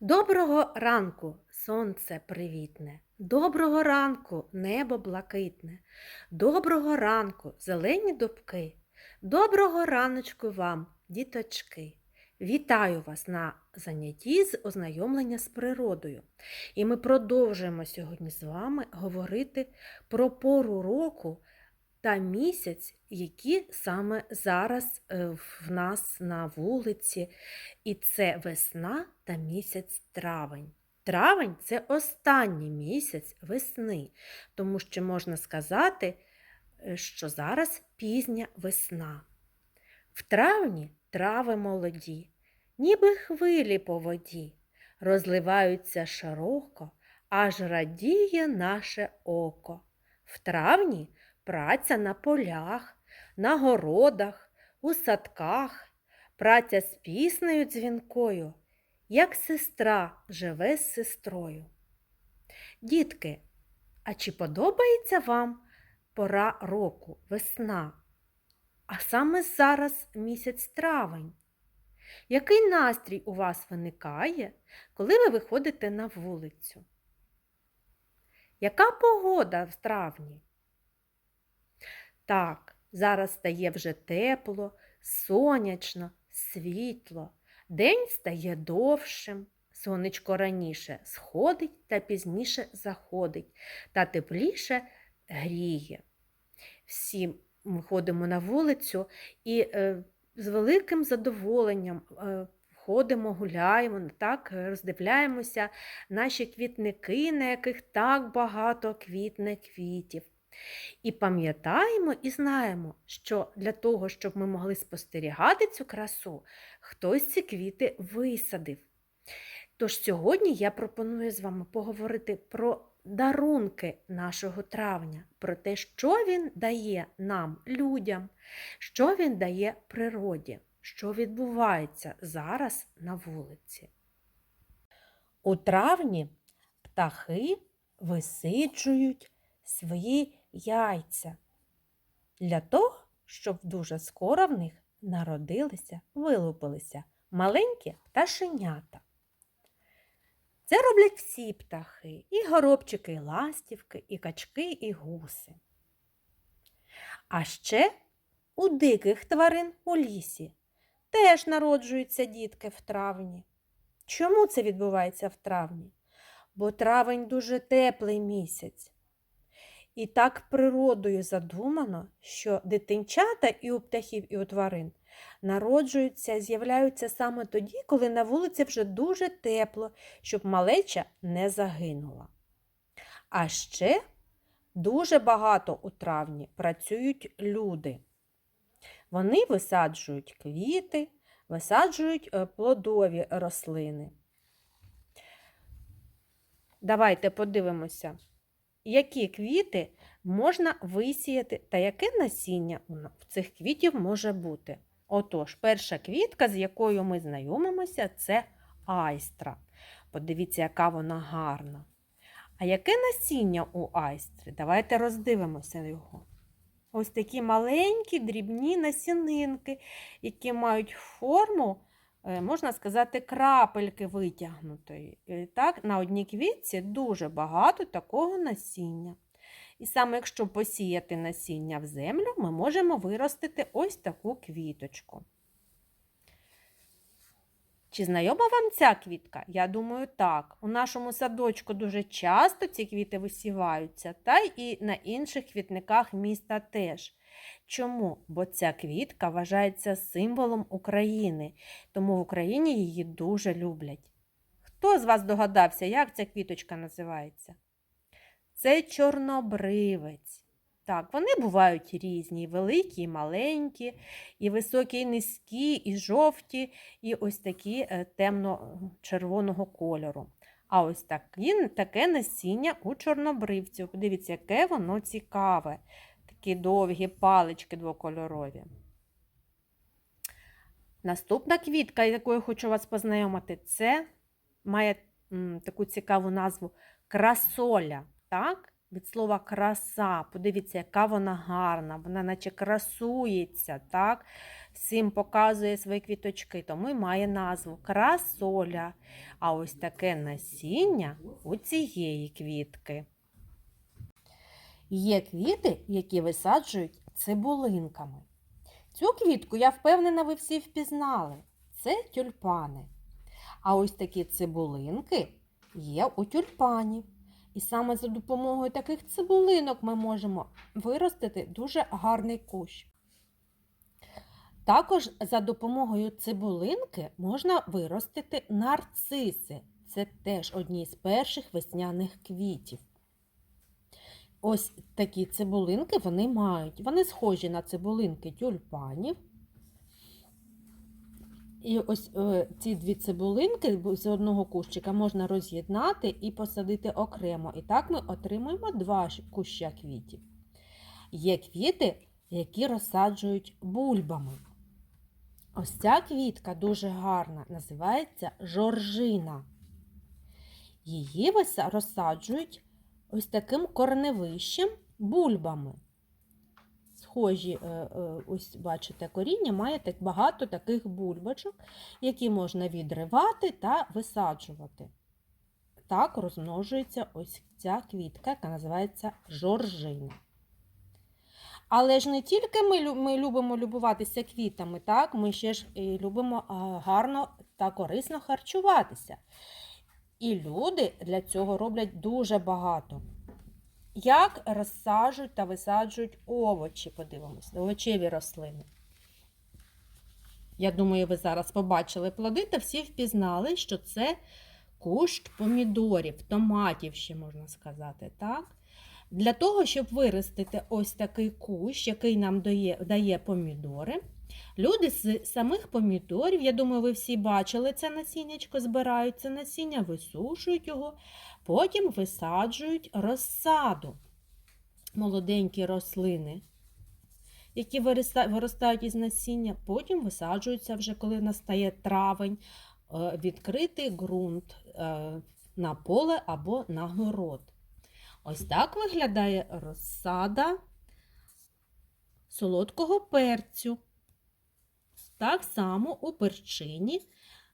Доброго ранку, сонце привітне. Доброго ранку, небо блакитне. Доброго ранку, зелені дубки. Доброго раночку вам, діточки. Вітаю вас на занятті з ознайомлення з природою. І ми продовжуємо сьогодні з вами говорити про пору року та місяць, які саме зараз е, в нас на вулиці. І це весна та місяць травень. Травень це останній місяць весни, тому що можна сказати, е, що зараз пізня весна. В травні трави молоді, ніби хвилі по воді, розливаються широко, аж радіє наше око. В травні праця на полях, на городах, у садках, праця з піснею дзвінкою, як сестра живе з сестрою. Дітки, а чи подобається вам пора року, весна? А саме зараз місяць травень. Який настрій у вас виникає, коли ви виходите на вулицю? Яка погода в травні? Так, зараз стає вже тепло, сонячно, світло. День стає довшим. Сонечко раніше сходить та пізніше заходить, та тепліше гріє. Всі ми ходимо на вулицю і е, з великим задоволенням е, ходимо, гуляємо, так, роздивляємося наші квітники, на яких так багато квітне квітів. І пам'ятаємо і знаємо, що для того, щоб ми могли спостерігати цю красу, хтось ці квіти висадив. Тож сьогодні я пропоную з вами поговорити про дарунки нашого травня, про те, що він дає нам, людям, що він дає природі, що відбувається зараз на вулиці. У травні птахи висиджують свої яйця для того, щоб дуже скоро в них народилися, вилупилися маленькі пташенята. Це роблять всі птахи, і горобчики, і ластівки, і качки, і гуси. А ще у диких тварин у лісі теж народжуються дітки в травні. Чому це відбувається в травні? Бо травень дуже теплий місяць. І так природою задумано, що дитинчата і у птахів, і у тварин народжуються, з'являються саме тоді, коли на вулиці вже дуже тепло, щоб малеча не загинула. А ще дуже багато у травні працюють люди. Вони висаджують квіти, висаджують е, плодові рослини. Давайте подивимося які квіти можна висіяти та яке насіння в цих квітів може бути. Отож, перша квітка, з якою ми знайомимося, це айстра. Подивіться, яка вона гарна. А яке насіння у айстри? Давайте роздивимося його. Ось такі маленькі дрібні насінинки, які мають форму можна сказати, крапельки витягнутої. Так, на одній квітці дуже багато такого насіння. І саме якщо посіяти насіння в землю, ми можемо виростити ось таку квіточку. Чи знайома вам ця квітка? Я думаю, так. У нашому садочку дуже часто ці квіти висіваються, та і на інших квітниках міста теж. Чому? Бо ця квітка вважається символом України, тому в Україні її дуже люблять. Хто з вас догадався, як ця квіточка називається? Це чорнобривець. Так, вони бувають різні, і великі, і маленькі, і високі, і низькі, і жовті, і ось такі е, темно-червоного кольору. А ось такі, таке насіння у чорнобривців. Подивіться, яке воно цікаве такі довгі палички двокольорові. Наступна квітка, якою хочу вас познайомити, це має м, таку цікаву назву красоля. Так? Від слова краса. Подивіться, яка вона гарна, вона наче красується, так? Всім показує свої квіточки, тому й має назву красоля. А ось таке насіння у цієї квітки. Є квіти, які висаджують цибулинками. Цю квітку, я впевнена, ви всі впізнали. Це тюльпани. А ось такі цибулинки є у тюльпанів. І саме за допомогою таких цибулинок ми можемо виростити дуже гарний кущ. Також за допомогою цибулинки можна виростити нарциси. Це теж одні з перших весняних квітів. Ось такі цибулинки вони мають. Вони схожі на цибулинки тюльпанів. І ось е, ці дві цибулинки з одного кущика можна роз'єднати і посадити окремо. І так ми отримуємо два куща квітів. Є квіти, які розсаджують бульбами. Ось ця квітка дуже гарна, називається жоржина. Її розсаджують ось таким корневищем бульбами. Схожі, е, е, ось бачите, коріння має так багато таких бульбочок, які можна відривати та висаджувати. Так розмножується ось ця квітка, яка називається жоржина. Але ж не тільки ми, ми любимо любуватися квітами, так? ми ще ж і любимо гарно та корисно харчуватися. І люди для цього роблять дуже багато. Як розсаджують та висаджують овочі, подивимося, овочеві рослини. Я думаю, ви зараз побачили плоди та всі впізнали, що це кущ помідорів, томатів, ще можна сказати, так? Для того, щоб виростити ось такий кущ, який нам дає, дає помідори, люди з самих помідорів, я думаю, ви всі бачили це насіннячко, збирають це насіння, висушують його, потім висаджують розсаду, молоденькі рослини, які виростають із насіння, потім висаджуються вже, коли настає травень, е, відкритий ґрунт е, на поле або на город. Ось так виглядає розсада солодкого перцю. Так само у перчині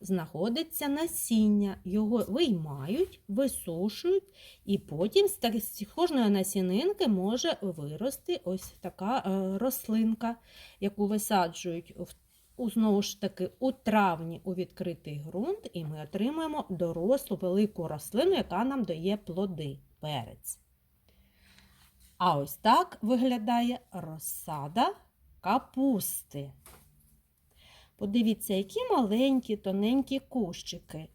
знаходиться насіння. Його виймають, висушують, і потім з кожної насінинки може вирости ось така е, рослинка, яку висаджують в знову ж таки у травні у відкритий ґрунт, і ми отримаємо дорослу велику рослину, яка нам дає плоди, перець. А ось так виглядає розсада капусти. Подивіться, які маленькі, тоненькі кущики.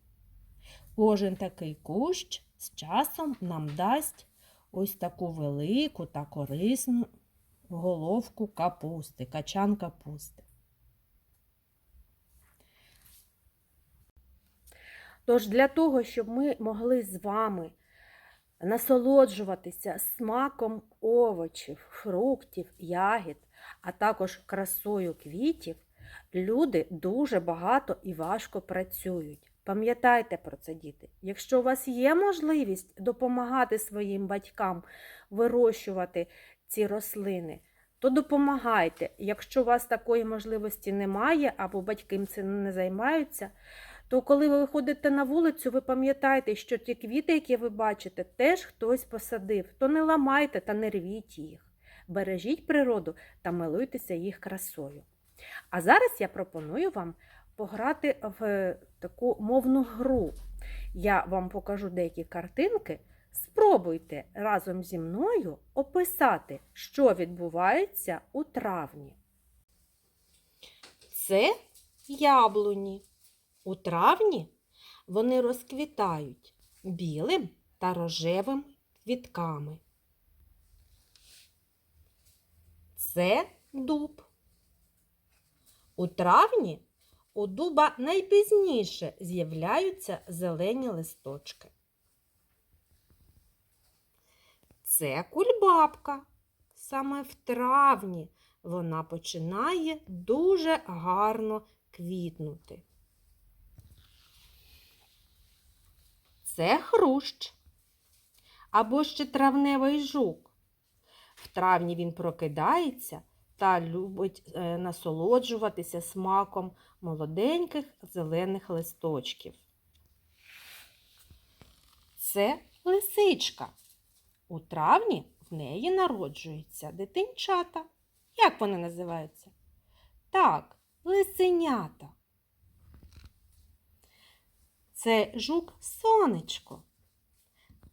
Кожен такий кущ з часом нам дасть ось таку велику та корисну головку капусти, качан капусти. Тож для того, щоб ми могли з вами насолоджуватися смаком овочів, фруктів, ягід, а також красою квітів, люди дуже багато і важко працюють. Пам'ятайте про це, діти. Якщо у вас є можливість допомагати своїм батькам вирощувати ці рослини, то допомагайте. Якщо у вас такої можливості немає, або батьки цим не займаються, то коли ви виходите на вулицю, ви пам'ятайте, що ті квіти, які ви бачите, теж хтось посадив. То не ламайте та не рвіть їх. Бережіть природу та милуйтеся їх красою. А зараз я пропоную вам пограти в таку мовну гру. Я вам покажу деякі картинки. Спробуйте разом зі мною описати, що відбувається у травні. Це яблуні. У травні вони розквітають білим та рожевим квітками. Це дуб. У травні у дуба найпізніше з'являються зелені листочки. Це кульбабка. Саме в травні вона починає дуже гарно квітнути. Це хрущ. або ще травневий жук. В травні він прокидається та любить е, насолоджуватися смаком молоденьких зелених листочків. Це лисичка. У травні в неї народжуються дитинчата. Як вони називаються? Так, лисенята. Це жук сонечко.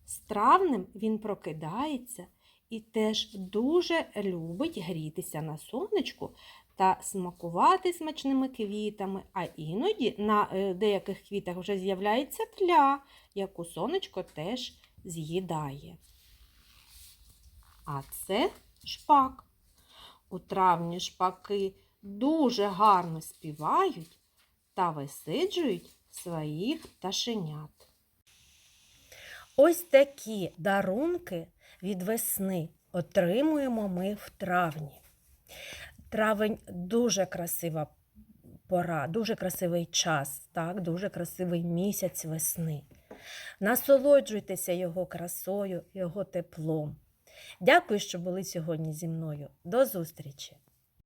З травнем він прокидається і теж дуже любить грітися на сонечку та смакувати смачними квітами, а іноді на е, деяких квітах вже з'являється тля, яку сонечко теж з'їдає. А це шпак. У травні шпаки дуже гарно співають та висиджують своїх пташенят. Ось такі дарунки від весни отримуємо ми в травні. Травень дуже красива пора, дуже красивий час, так, дуже красивий місяць весни. Насолоджуйтеся його красою, його теплом. Дякую, що були сьогодні зі мною. До зустрічі!